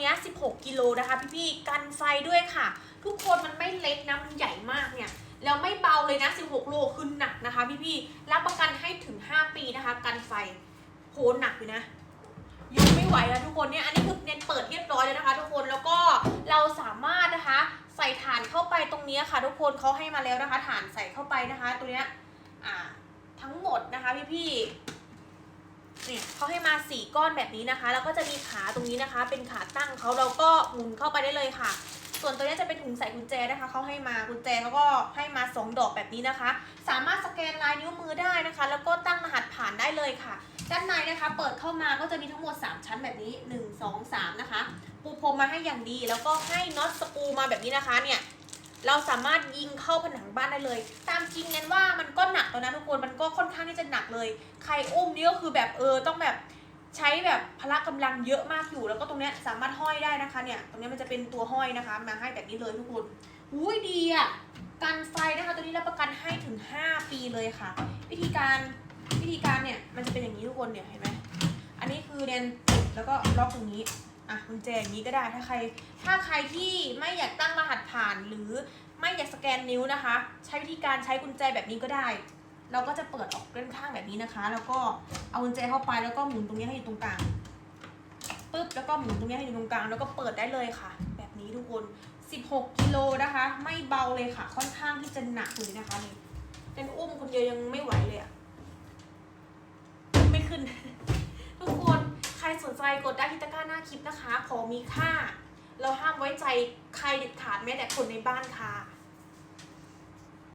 นี้ 16 กิโลนะคะ พี่ๆกันไฟด้วยค่ะ ทุกคนมันไม่เล็กนะมันใหญ่มากเนี่ยแล้วไม่เบาเลยนะ 16 โลคือหนักนะคะ พี่ๆรับประกันให้ถึง 5 ปีนะคะ กันไฟโหหนักอยู่นะยู่ไม่ไหวแล้วทุกคนเนี่ยอันนี้คือเน้นเปิดเรียบร้อยแล้วนะคะ ทุกคนแล้วก็เราสามารถนะคะ ใส่ถ่านเข้าไปตรงนี้ค่ะ ทุกคนเขาให้มาแล้วนะคะถ่านใส่เข้าไปนะคะ ตัวเนี้ยอ่าทั้งหมดนะคะ พี่ๆ เนี่ยเขาให้มาสี่ก้อนแบบนี้นะคะ แล้วก็จะมีขาตรงนี้นะคะ เป็นขาตั้งเขาเราก็หมุนเข้าไปได้เลยค่ะ ส่วนตัวนี้จะเป็นถุงใส่กุญแจนะคะเขาให้มากุญแจเขาก็ให้มาสองดอกแบบนี้นะคะ สามารถสแกนลายนิ้วมือได้นะคะ แล้วก็ตั้งรหัสผ่านได้เลยค่ะ ด้านในนะคะเปิดเข้ามาก็จะมีทั้งหมด 3 ชั้นแบบนี้ 1 2 3 นะคะ ปูพรมมาให้อย่างดี แล้วก็ให้น็อตสกูมาแบบนี้นะคะเนี่ย เราสามารถยิงเข้าผนังบ้านได้เลย ตามจริงนั้นว่ามันก็หนักแล้วนะทุกคนมันก็ค่อนข้างที่จะหนักเลย ใครอุ้มนี่ก็คือแบบเออต้องแบบใช้แบบพละกำลังเยอะมากอยู่ แล้วก็ตรงเนี้ยสามารถห้อยได้นะคะเนี่ยตรงเนี้ยมันจะเป็นตัวห้อยนะคะ มาให้แบบนี้เลยทุกคนอุ้ยดีอะกันไฟนะคะตัวนี้รับประกันให้ถึง 5 ปีเลยค่ะ วิธีการวิธีการเนี่ยมันจะเป็นอย่างนี้ทุกคนเนี่ยเห็นไหมอันนี้คือเดนปิดแล้วก็ล็อกตรงนี้ อะกุญแจอย่างนี้ก็ได้ถ้าใคร ถ้าใครที่ไม่อยากตั้งรหัสผ่านหรือไม่อยากสแกนนิ้วนะคะ ใช้วิธีการใช้กุญแจแบบนี้ก็ได้ เราก็จะเปิดออกด้านข้างแบบนี้นะคะ แล้วก็เอากุญแจเข้าไปแล้วก็หมุนตรงนี้ให้อยู่ตรงกลางปึ๊บแล้วก็หมุนตรงนี้ให้อยู่ตรงกลางแล้วก็เปิดได้เลยค่ะ แบบนี้ทุกคน 16กิโลนะคะ ไม่เบาเลยค่ะ ค่อนข้างที่จะหนักเลยนะคะนี่เป็นอุ้มคนเดียวยังไม่ไหวเลยอะไม่ขึ้น ทุกคน ใจกดได้ที่ตะกร้าหน้าคลิปนะคะ ของมีค่า เราห้ามไว้ใจใครเด็ดขาดแม้แต่คนในบ้านค่ะ